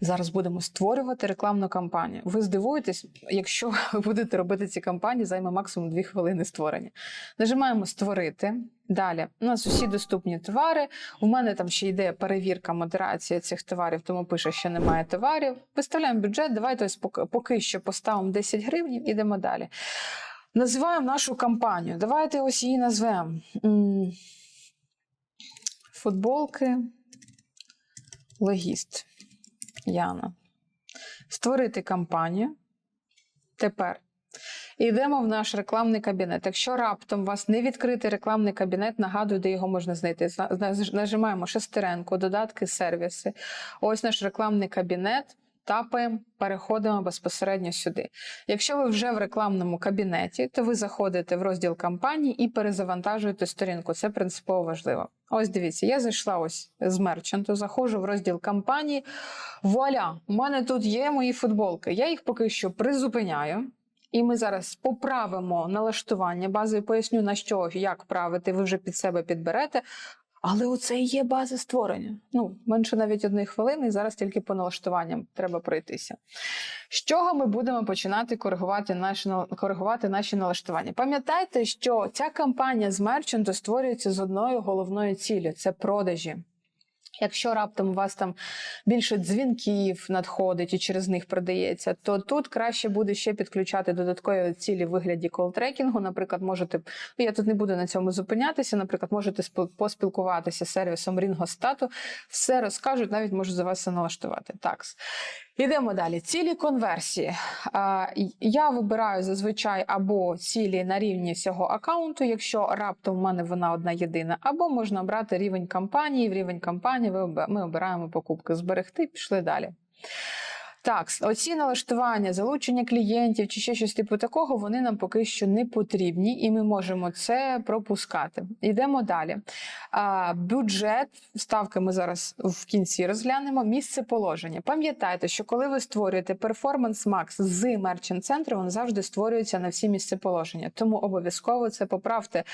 Зараз будемо створювати рекламну кампанію. Ви здивуєтесь, якщо ви будете робити ці кампанії, займе максимум 2 хвилини створення. Нажимаємо створити. Далі у нас усі доступні товари. У мене там ще йде перевірка, модерація цих товарів, тому пише, що немає товарів. Виставляємо бюджет. Давайте ось поки, поки що поставимо 10 гривень, ідемо далі. Називаємо нашу кампанію. Давайте ось її назвемо. Футболки. Логіст. Яна. Створити кампанію. Тепер йдемо в наш рекламний кабінет. Якщо раптом у вас не відкритий рекламний кабінет, нагадую, де його можна знайти. Зна- зна- Нажимаємо шестеренку, додатки, сервіси. Ось наш рекламний кабінет. Тапаємо, переходимо безпосередньо сюди. Якщо ви вже в рекламному кабінеті, то ви заходите в розділ кампанії і перезавантажуєте сторінку. Це принципово важливо. Ось дивіться, я зайшла ось з мерчанту, заходжу в розділ кампанії. Вуаля, у мене тут є мої футболки. Я їх поки що призупиняю. І ми зараз поправимо налаштування бази поясню, на що як правити, ви вже під себе підберете. Але оце і є база створення. Ну, менше навіть одної хвилини, і зараз тільки по налаштуванням треба пройтися. З чого ми будемо починати коригувати наші, коригувати наші налаштування? Пам'ятайте, що ця кампанія з мерчанту створюється з одною головною ціллю це продажі. Якщо раптом у вас там більше дзвінків надходить і через них продається, то тут краще буде ще підключати додаткові цілі в вигляді колтрекінгу. Наприклад, можете, ну я тут не буду на цьому зупинятися. Наприклад, можете спіл- поспілкуватися з сервісом Рінгостату, все розкажуть, навіть можуть за вас це налаштувати. Так. Йдемо далі. Цілі конверсії. Я вибираю зазвичай або цілі на рівні всього аккаунту, якщо раптом в мене вона одна єдина, або можна обрати рівень кампанії. В рівень кампанії ми обираємо покупки зберегти, пішли далі. Так, оці налаштування, залучення клієнтів чи ще щось типу такого, вони нам поки що не потрібні, і ми можемо це пропускати. Йдемо далі. А, бюджет, ставки ми зараз в кінці розглянемо. Місце положення. Пам'ятайте, що коли ви створюєте Performance Max з Merchant центру, він завжди створюється на всі місця положення. Тому обов'язково це поправте.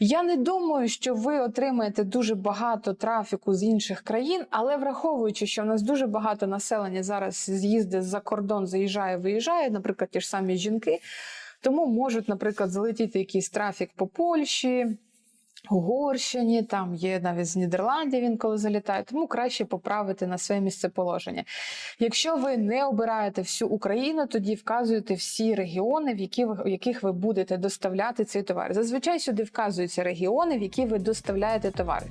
Я не думаю, що ви отримаєте дуже багато трафіку з інших країн, але враховуючи, що в нас дуже багато населення зараз з'їздить за кордон, заїжджає, виїжджає, наприклад, ті ж самі жінки, тому можуть, наприклад, залетіти якийсь трафік по Польщі. Угорщині, там є навіть з Нідерландів він коли залітає, тому краще поправити на своє місцеположення. Якщо ви не обираєте всю Україну, тоді вказуєте всі регіони, в які ви, в яких ви будете доставляти цей товар. Зазвичай сюди вказуються регіони, в які ви доставляєте товари.